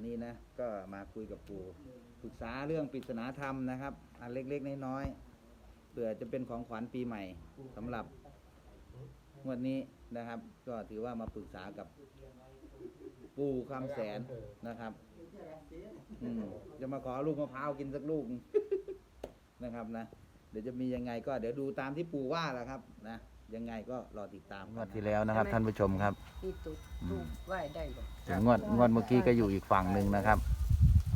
นนี้นะ ก็มาคุยกับปู่ปรึกษาเรื่องปริศนาธรรมนะครับ อันเล็กๆน้อยๆเผื่อจะเป็นของขวัญปีใหม่สำหรับงวดนี้นะครับ ก็ถือว่ามาปรึกษากับปู่คำแสนนะครับ อืมจะมาขอลูกมะพร้าวกินสักลูก นะครับนะเดี๋ยวจะมียังไงก็เดี๋ยวดูตามที่ปู่ว่าแหละครับ นะ ยังไงก็รอติดตามงวดที่แล้วนะครับ ท่านผู้ชมครับนี่ตุ๊กตุ๊กไหวได้บ่ถึงงวดงวดเมื่อกี้ก็อยู่อีกฝั่งหนึ่งนะครับ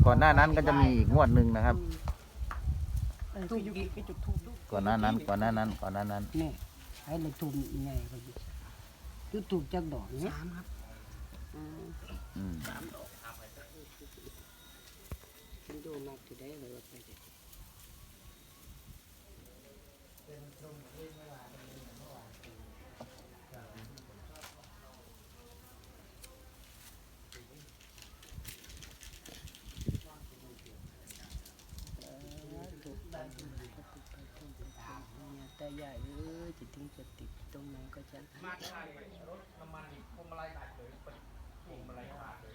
ก่อนหน้านั้นก็จะมีอีกงวดหนึ่งนะครับตุ๊กอีกก็จุดทูบก่อนหน้านั้นก่อนหน้านั้นก่อนหน้านั้นนี่ให้เลยทูบใหญ่ก็อยู่จุดทูบจักดอกเนี่ยสามครับอืมอืมมันดูมากที่ได้เลยไปเด็ด แต่ใหญ่เอ้ยจะทิ้งจะติดตรงไหนก็จะมาได้รถน้ำมันพวงมาลัยขาดเลยพวงมาลัยขาดเลย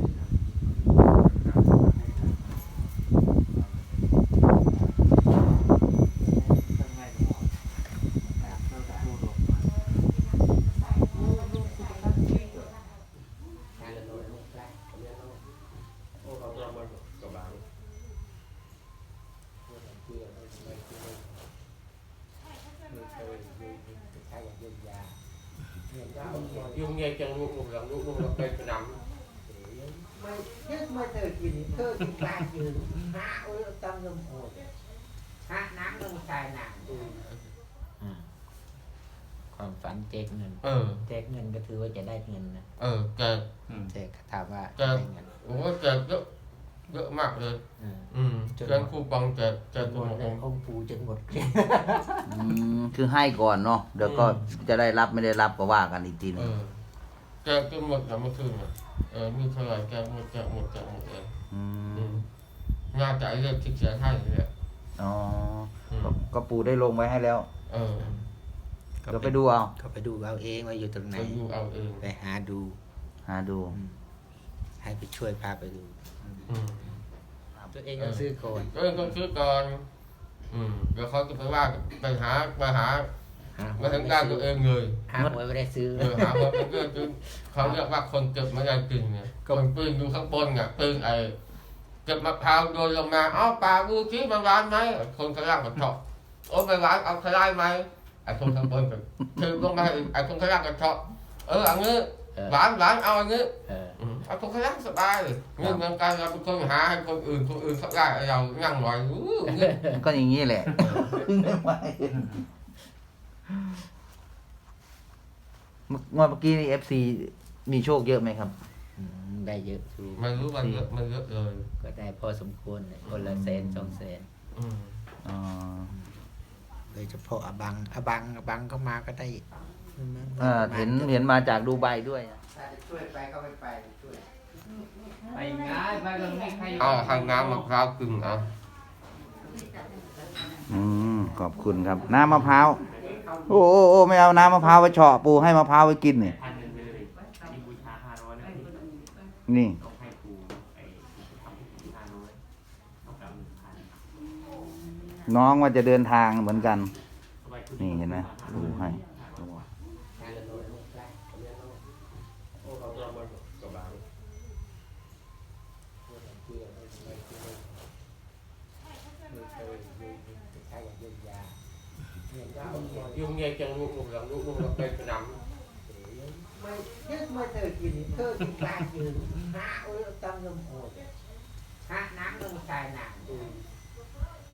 dùng nghe chân luôn một lần luôn luôn là cây phải nằm ไม่ยึดมาเธอกินเธอกินปลาจืดหาโอ้ยตั้งลมโหดหาน้ำลงใส่หนังความฝันแจกเงิน ờ แจกเงินก็ถือว่าจะได้เงินนะ ờ kẹt แต่ถามว่าครับได้เงิน ủa kẹt rất rất mắc rồi อื ม ừ trên khu bằng kẹt kẹt หม của ด một เลย ông องค์ปูจนหมด อืมคือให้ก่อนเนาะเดี๋ยวก็จะได้รับไม่ได้รับก็ว่ากันอีกทีหนึง ờ kẹt cái một là một thương rồi ờ như thế này kẹt một kẹt một kẹt một kẹt อืม ừ nhà chạy lên thì sẽ thay rồi đấy อ๋อ ừ ก็ก็ปู่ได้ลงไว้ให้แล้ว ờ เดี๋ยวไปดูเอาก็ไปดูเอาเองว่าอยู่ตรงไหน phải du ao ương ไปหาดู หาดู อืม ให้ไปช่วยพาไปดู ừ ตัวเองก็ซื้อก่อนก็ต้องซื้อก่อน อืมเดี๋ยวเขาจะไปว่าไปหาไปหาหามาทางด้านตัวเองเลยหาหวยไม่ได้ซื้อ เออหาว่าเป็นเรื่องคือเขาเรียกว่าคนเก็บไม่ได้กินไงคนปืนอยู่ข้างบนไงปืนไอ้เก็บมะพร้าวโดนลงมาเอ้าปลาดูชี้มันร้านไหมคนข้างล่างก็ชอบโอ้ไปร้านเอาใครได้ไหมไอ้คนข้างบนก็คือลงมาไอ้คนข้างล่างก็ชอบเอออันนี้เออร้านร้านเอาอันนี้เอออืม เอาคนข้างล่างสบายเรื่องเงินการเราเป็นคนหาให้คนอื่นคนอื่นเขาได้เรานั่งรอยอู้เงี้ยก็อย่างนี้แหละไม่ไหวเมื่องวดเมื่อกี้นี่เอฟซีมีโชคเยอะไหมครับอืมได้เยอะถูกมันรู้มันเยอะมันเยอะเลยก็ได้พอสมควรเลยคนละแสนสองแสนอืมอ๋อโดยเฉพาะอบังอบังอบังก็มาก็ได้เออเห็นเห็นมาจากดูไบด้วยอะถ้าจะช่วยไปก็ไปไปช่วยไปง่าย ไปตรงนี้ใครเอาทางน้ำมะพร้าวกึ่งเอาอืมขอบคุณครับ น้ำมะพร้าวโอ้โอ้โอ้ไม่เอาน้ำมะพร้าวไปเฉาะปูให้มะพร้าวไปกินนี่พันหนึ่งไปเลยมีบูชาห้าร้อยนะนี่ ต้องให้ครูไอ้ครูทำให้ครูห้าร้อยต้องกลับหนึ่งพันน้องว่าจะเดินทางเหมือนกันเอาไว้คุณนี่เห็นไหมดูให้ dùng nghe chân luôn một lần luôn luôn là cây phải nằm ไม่ยึดมาเธอกินเธอกินปลาจืดหาโอ้ยตั้งลมโหดหาน้ำลงใส่หนัง ừ